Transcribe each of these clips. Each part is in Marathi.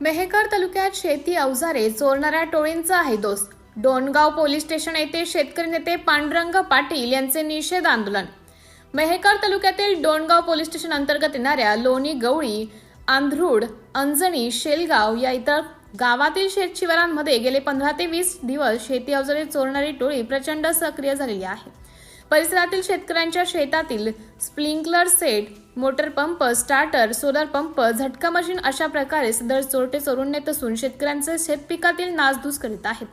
मेहकर तालुक्यात शेती अवजारे चोरणाऱ्या टोळींचा आहे दोष. डोणगाव पोलीस स्टेशन येथे शेतकरी नेते पांडुरंग पाटील यांचे निषेध आंदोलन. मेहकर तालुक्यातील डोणगाव पोलीस स्टेशन अंतर्गत येणाऱ्या लोणी गवळी आंध्रुड अंजणी शेलगाव या इतर गावातील शेतशिवारांमध्ये गेले पंधरा ते वीस दिवस शेती अवजारे चोरणारी टोळी प्रचंड सक्रिय झालेली आहे. परिसरातील शेतकऱ्यांच्या शेतातील sprinkler set motor pump starter solar pump झटका मशीन अशा प्रकारे सदर चोरटे चोरून नेत असून शेतकऱ्यांचे शेतपिकातील नासधूस करीत आहेत.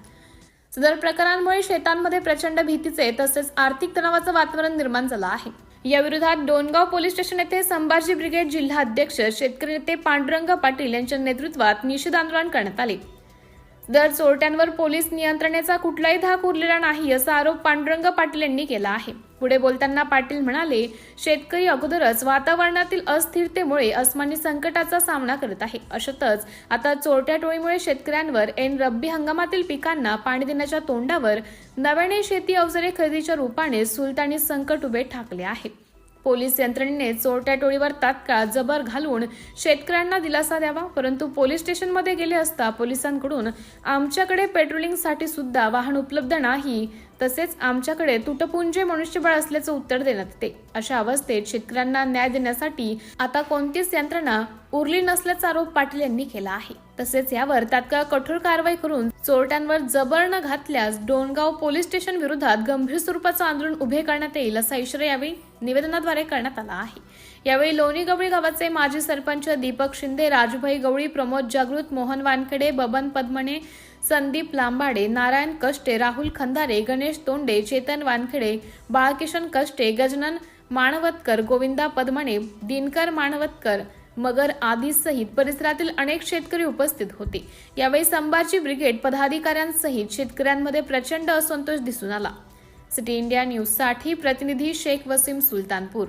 सदर प्रकारांमुळे शेतांमध्ये प्रचंड भीतीचे तसेच आर्थिक तणावाचं वातावरण निर्माण झालं आहे. या विरोधात डोणगाव पोलीस स्टेशन येथे संभाजी ब्रिगेड जिल्हा अध्यक्ष शेतकरी नेते पांडुरंग पाटील यांच्या नेतृत्वात निषेध आंदोलन करण्यात आले. दर चोरट्यांवर पोलीस नियंत्रणेचा कुठलाही धाक उरलेला नाही असा आरोप पांडुरंग पाटील यांनी केला आहे. पुढे बोलताना पाटील म्हणाले शेतकरी अगोदरच वातावरणातील अस्थिरतेमुळे अस्मानी संकटाचा सामना करत आहे. अशातच आता चोरट्या टोळीमुळे शेतकऱ्यांवर ऐन रब्बी हंगामातील पिकांना पाणी देण्याच्या तोंडावर नव्याने शेती अवजारे खरेदीच्या रूपाने सुलतानी संकट उभे ठाकले आहे. पोलीस यंत्रणेने चोरट्या टोळीवर तात्काळ जबर घालून शेतकऱ्यांना दिलासा द्यावा परंतु पोलीस स्टेशनमध्ये गेले असता पोलिसांकडून आमच्याकडे पेट्रोलिंगसाठी सुद्धा वाहन उपलब्ध नाही तसेच आमच्याकडे तुटपुंजे मनुष्यबळ असल्याचं उत्तर देण्यात येते. अशा अवस्थेत शेतकऱ्यांना न्याय देण्यासाठी आता कोणतीच यंत्रणा उरली नसल्याचा आरोप पाटील यांनी केला आहे. तसेच यावर तात्काळ कठोर कारवाई करून चोरट्यांवर जबर न घातल्यास डोणगाव पोलीस स्टेशन विरोधात गंभीर स्वरूपाचं आंदोलन उभे करण्यात येईल असा इशारा यावेळी निवेदनाद्वारे करण्यात आला आहे. यावेळी लोणी गवळी गावाचे माजी सरपंच दीपक शिंदे राजूभाई गवळी प्रमोद जागृत मोहन वानखेडे बबन पद्मणे संदीप लांबाडे नारायण कष्टे राहुल खंदारे गणेश तोंडे चेतन वानखेडे बाळकिशन कष्टे गजनन माणवतकर गोविंदा पद्मणे दिनकर माणवतकर मगर आदी सहित परिसरातील अनेक शेतकरी उपस्थित होते. यावेळी संभाजी ब्रिगेड पदाधिकाऱ्यांसहित शेतकऱ्यांमध्ये प्रचंड असंतोष दिसून आला. सिटी इंडिया न्यूजसाठी प्रतिनिधी शेख वसीम सुलतानपूर